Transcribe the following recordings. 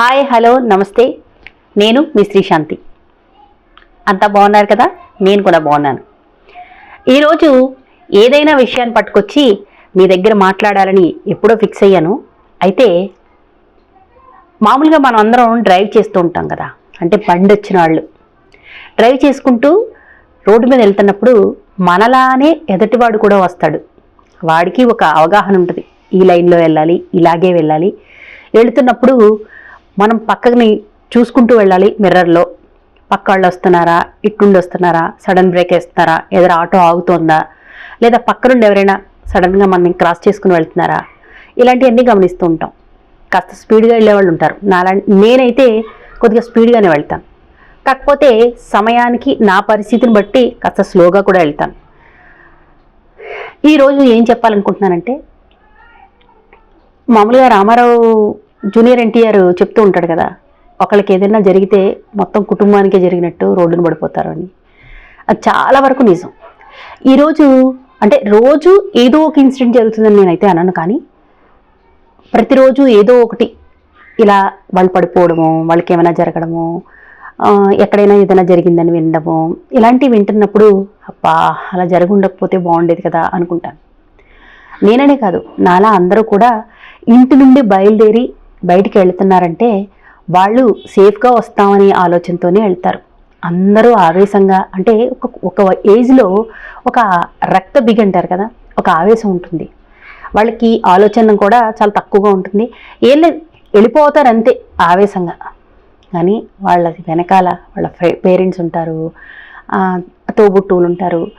Hi hello నమస్తే. నేను మీ శ్రీశాంతి. అంతా బాగున్నారు కదా? నేను కూడా బాగున్నాను. ఈరోజు ఏదైనా విషయాన్ని పట్టుకొచ్చి మీ దగ్గర మాట్లాడాలని ఎప్పుడో ఫిక్స్ అయ్యాను. అయితే మామూలుగా మనం అందరం డ్రైవ్ చేస్తూ ఉంటాం కదా? అంటే బండి వచ్చిన వాళ్ళు. డ్రైవ్ చేసుకుంటూ రోడ్డు మీద వెళ్తున్నప్పుడు మనలానే ఎదటివాడు కూడా వస్తాడు. వాడికి ఒక అవగాహన ఉంటుంది. ఈ లైన్లో వెళ్ళాలి ఇలాగే వెళ్ళాలి. వెళుతున్నప్పుడు మనం పక్కని చూసుకుంటూ వెళ్ళాలి మిర్రర్లో. పక్క వాళ్ళు వస్తున్నారా? ఇట్టుండి వస్తున్నారా? సడన్ బ్రేక్ వేస్తున్నారా? ఎదురు ఆటో ఆగుతోందా? లేదా పక్క నుండి ఎవరైనా సడన్గా మనం క్రాస్ చేసుకుని వెళ్తున్నారా? ఇలాంటివన్నీ గమనిస్తూ ఉంటాం. కాస్త స్పీడ్గా వెళ్ళేవాళ్ళు ఉంటారు. నాలా నేనైతే కొద్దిగా స్పీడ్గానే వెళ్తాను. కాకపోతే సమయానికి నా పరిస్థితిని బట్టి కాస్త స్లోగా కూడా వెళ్తాను. ఈరోజు ఏం చెప్పాలనుకుంటున్నానంటే మామూలుగా రామారావు జూనియర్ ఎన్టీఆర్ చెప్తూ ఉంటాడు కదా ఒకళ్ళకి ఏదైనా జరిగితే మొత్తం కుటుంబానికే జరిగినట్టు రోడ్డును పడిపోతారు అని. అది చాలా వరకు నిజం. ఈరోజు అంటే రోజు ఏదో ఒక ఇన్సిడెంట్ జరుగుతుందని నేనైతే అనను కానీ ప్రతిరోజు ఏదో ఒకటి ఇలా వాళ్ళు పడిపోవడము వాళ్ళకి ఏమైనా జరగడము ఎక్కడైనా ఏదైనా జరిగిందని వినడము ఇలాంటివి వింటున్నప్పుడు అబ్బా అలా జరిగి ఉండకపోతే బాగుండేది కదా అనుకుంటాను. నేననే కాదు నాలా అందరూ కూడా ఇంటి నుండి బయలుదేరి బయటికి వెళ్తున్నారంటే వాళ్ళు సేఫ్గా వస్తామనే ఆలోచనతోనే వెళ్తారు. అందరూ ఆవేశంగా అంటే ఒక ఒక ఏజ్లో ఒక రక్త బిగి అంటారు కదా ఒక ఆవేశం ఉంటుంది. వాళ్ళకి ఆలోచన కూడా చాలా తక్కువగా ఉంటుంది. ఏం లేదు వెళ్ళిపోతారు అంతే ఆవేశంగా. కానీ వాళ్ళ వెనకాల వాళ్ళ పేరెంట్స్ ఉంటారు తోబుట్టువులు ఉంటారు.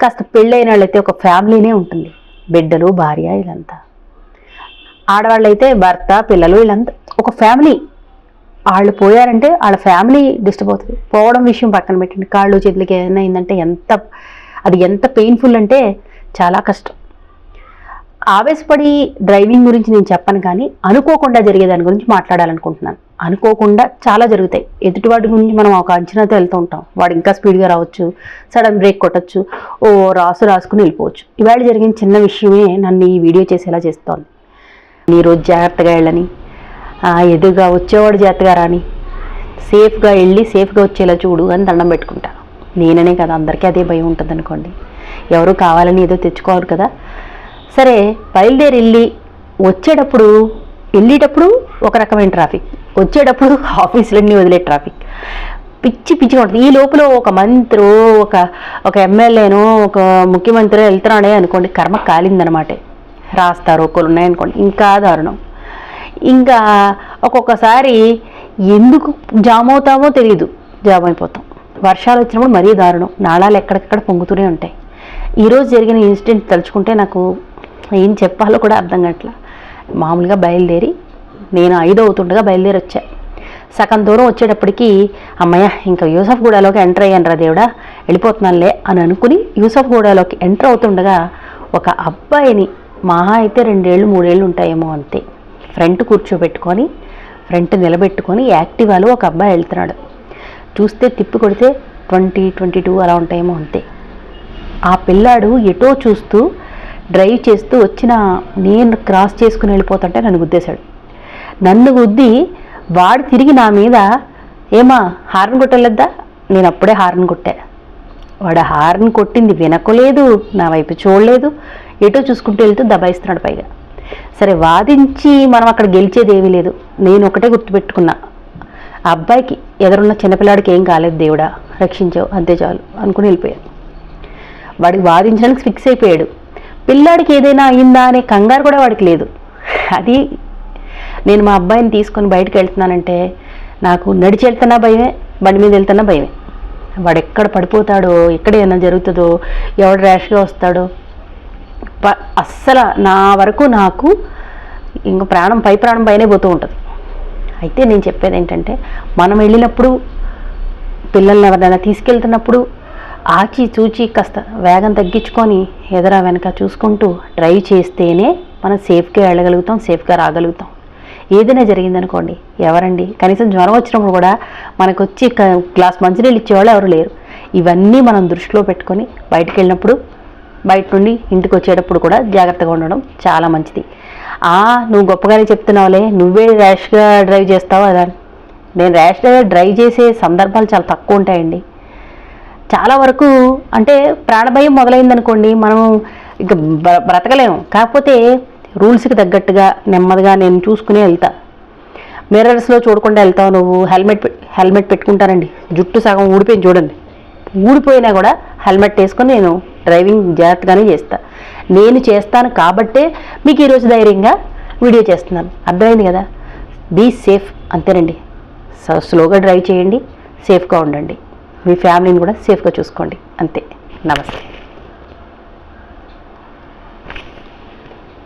కాస్త పెళ్ళైన వాళ్ళైతే ఒక ఫ్యామిలీనే ఉంటుంది. బిడ్డలు భార్య ఇదంతా ఆడవాళ్ళు ఆడవాళ్ళైతే భర్త పిల్లలు వీళ్ళంతా ఒక ఫ్యామిలీ. వాళ్ళు పోయారంటే వాళ్ళ ఫ్యామిలీ డిస్టర్బ్ అవుతుంది. పోవడం విషయం పక్కన పెట్టండి. కాళ్ళు చేతులకి ఏదైనా అయిందంటే ఎంత అది ఎంత పెయిన్ఫుల్ అంటే చాలా కష్టం. ఆవేశపడి డ్రైవింగ్ గురించి నేను చెప్పను కానీ అనుకోకుండా జరిగే దాని గురించి మాట్లాడాలనుకుంటున్నాను. అనుకోకుండా చాలా జరుగుతాయి. ఎదుటివాడి గురించి మనం ఒక అంచనాతో వెళ్తూ ఉంటాం. వాడు ఇంకా స్పీడ్గా రావచ్చు సడన్ బ్రేక్ కొట్టచ్చు ఓ రాసు రాసుకుని వెళ్ళిపోవచ్చు. ఇవాళ జరిగిన చిన్న విషయమే నన్ను ఈ వీడియో చేసేలా చేస్తోంది. నీ రోజు జాగ్రత్తగా వెళ్ళని. ఎదురుగా వచ్చేవాడు జాగ్రత్తగా రాని. సేఫ్గా వెళ్ళి సేఫ్గా వచ్చేలా చూడు అని దండం పెట్టుకుంటా. నేననే కదా అందరికీ అదే భయం ఉంటుంది అనుకోండి ఎవరు కావాలని ఏదో తెచ్చుకోవాలి కదా. సరే బయలుదేరి వెళ్ళి వచ్చేటప్పుడు వెళ్ళేటప్పుడు ఒక రకమైన ట్రాఫిక్. వచ్చేటప్పుడు ఆఫీసులన్నీ వదిలే ట్రాఫిక్. పిచ్చి పిచ్చిగా ఉంటుంది. ఈ లోపల ఒక మంత్రో ఒక ఒక ఎమ్మెల్యేనో ఒక ముఖ్యమంత్రి వెళ్తున్నాడే అనుకోండి కర్మ కాలిందనమాట. రాస్తారు ఒకరు ఉన్నాయనుకోండి ఇంకా దారుణం. ఇంకా ఒక్కొక్కసారి ఎందుకు జామ్ అవుతామో తెలియదు జామ్ అయిపోతాం. వర్షాలు వచ్చినప్పుడు మరీ దారుణం. నాళాలు ఎక్కడికక్కడ పొంగుతూనే ఉంటాయి. ఈరోజు జరిగిన ఇన్సిడెంట్ తలుచుకుంటే నాకు ఏం చెప్పాలో కూడా అర్థం కావట్లా. మామూలుగా బయలుదేరి నేను ఐదు అవుతుండగా బయలుదేరి వచ్చా. సగం దూరం వచ్చేటప్పటికి అమ్మయ్య ఇంకా యూసఫ్ గూడలోకి ఎంటర్ అయ్యాను రా దేవుడా వెళ్ళిపోతున్నానులే అని అనుకుని యూసఫ్ గూడలోకి ఎంటర్ అవుతుండగా ఒక అబ్బాయిని మహా అయితే రెండేళ్ళు మూడేళ్ళు ఉంటాయేమో అంతే. ఫ్రంట్ కూర్చోబెట్టుకొని ఫ్రంట్ నిలబెట్టుకొని యాక్టివాలో ఒక అబ్బాయి వెళ్తున్నాడు. చూస్తే తిప్పి కొడితే ట్వంటీ ట్వంటీ టూ అలా ఉంటాయేమో అంతే. ఆ పిల్లాడు ఎటో చూస్తూ డ్రైవ్ చేస్తూ వచ్చిన నేను క్రాస్ చేసుకుని వెళ్ళిపోతుంటే నన్ను గుద్దేశాడు. నన్ను గుద్ది వాడు తిరిగి నా మీద ఏమా హార్న్ కొట్టలేద్దా? నేను అప్పుడే హార్న్ కొట్టా. వాడు హార్న్ కొట్టింది వినకలేదు నా వైపు చూడలేదు. ఎటో చూసుకుంటూ వెళ్తూ దబాయిస్తున్నాడు పైగా. సరే వాదించి మనం అక్కడ గెలిచేది ఏమీ లేదు. నేను ఒకటే గుర్తుపెట్టుకున్నా. ఆ అబ్బాయికి ఎదురున్న చిన్నపిల్లాడికి ఏం కాలేదు దేవుడా రక్షించావు అంతే చాలు అనుకుని వెళ్ళిపోయాను వాడికి వాదించడానికి ఫిక్స్ అయిపోయాడు. పిల్లాడికి ఏదైనా అయిందా అనే కంగారు కూడా వాడికి లేదు. అది నేను మా అబ్బాయిని తీసుకొని బయటకు వెళ్తున్నానంటే నాకు నడిచి వెళ్తున్నా భయమే బండి మీద వెళ్తున్నా భయమే. వాడు ఎక్కడ పడిపోతాడో ఎక్కడ ఏమైనా జరుగుతుందో ఎవడు ర్యాష్గా వస్తాడో ప- అస్సలు నా వరకు నాకు ఇంక ప్రాణం పై ప్రాణం పైనే పోతూ ఉంటుంది. అయితే నేను చెప్పేది ఏంటంటే మనం వెళ్ళినప్పుడు పిల్లల్ని ఎవరైనా తీసుకెళ్తున్నప్పుడు ఆచి చూచి కాస్త వేగం తగ్గించుకొని ఎదరా వెనక చూసుకుంటూ డ్రైవ్ చేస్తేనే మనం సేఫ్గా వెళ్ళగలుగుతాం సేఫ్గా రాగలుగుతాం. ఏదైనా జరిగిందనుకోండి ఎవరండి? కనీసం జ్వరం వచ్చినప్పుడు కూడా మనకు వచ్చి క- గ్లాస్ మంచినీళ్ళు ఇచ్చేవాళ్ళు ఎవరు లేరు. ఇవన్నీ మనం దృష్టిలో పెట్టుకొని బయటకు వెళ్ళినప్పుడు బయట నుండి ఇంటికి వచ్చేటప్పుడు కూడా జాగ్రత్తగా ఉండడం చాలా మంచిది. "ఆ, నువ్వు గొప్పగానే చెప్తున్నావులే. నువ్వే ర్యాష్గా డ్రైవ్ చేస్తావు? అదా? నేను ర్యాష్గా డ్రైవ్ చేసే సందర్భాలు చాలా తక్కువ ఉంటాయండి. చాలా వరకు అంటే ప్రాణభయం మొదలైందనుకోండి మనం ఇక బ్రతకలేము. కాకపోతే రూల్స్కి తగ్గట్టుగా నెమ్మదిగా నేను చూసుకునే వెళ్తా. మిర్రర్స్లో చూడకుండా వెళ్తావు నువ్వు. హెల్మెట్ హెల్మెట్ పెట్టుకుంటానండి. జుట్టు సగం ఊడిపోయింది చూడండి. ఊడిపోయినా కూడా హెల్మెట్ వేసుకొని నేను డ్రైవింగ్ జాగ్రత్తగానే చేస్తా. నేను చేస్తాను కాబట్టే మీకు ఈరోజు ధైర్యంగా వీడియో చేస్తున్నాను. అర్థమైంది కదా? బీ సేఫ్ అంతేనండి. స్లోగా డ్రైవ్ చేయండి సేఫ్గా ఉండండి. మీ ఫ్యామిలీని కూడా సేఫ్గా చూసుకోండి. అంతే. నమస్తే.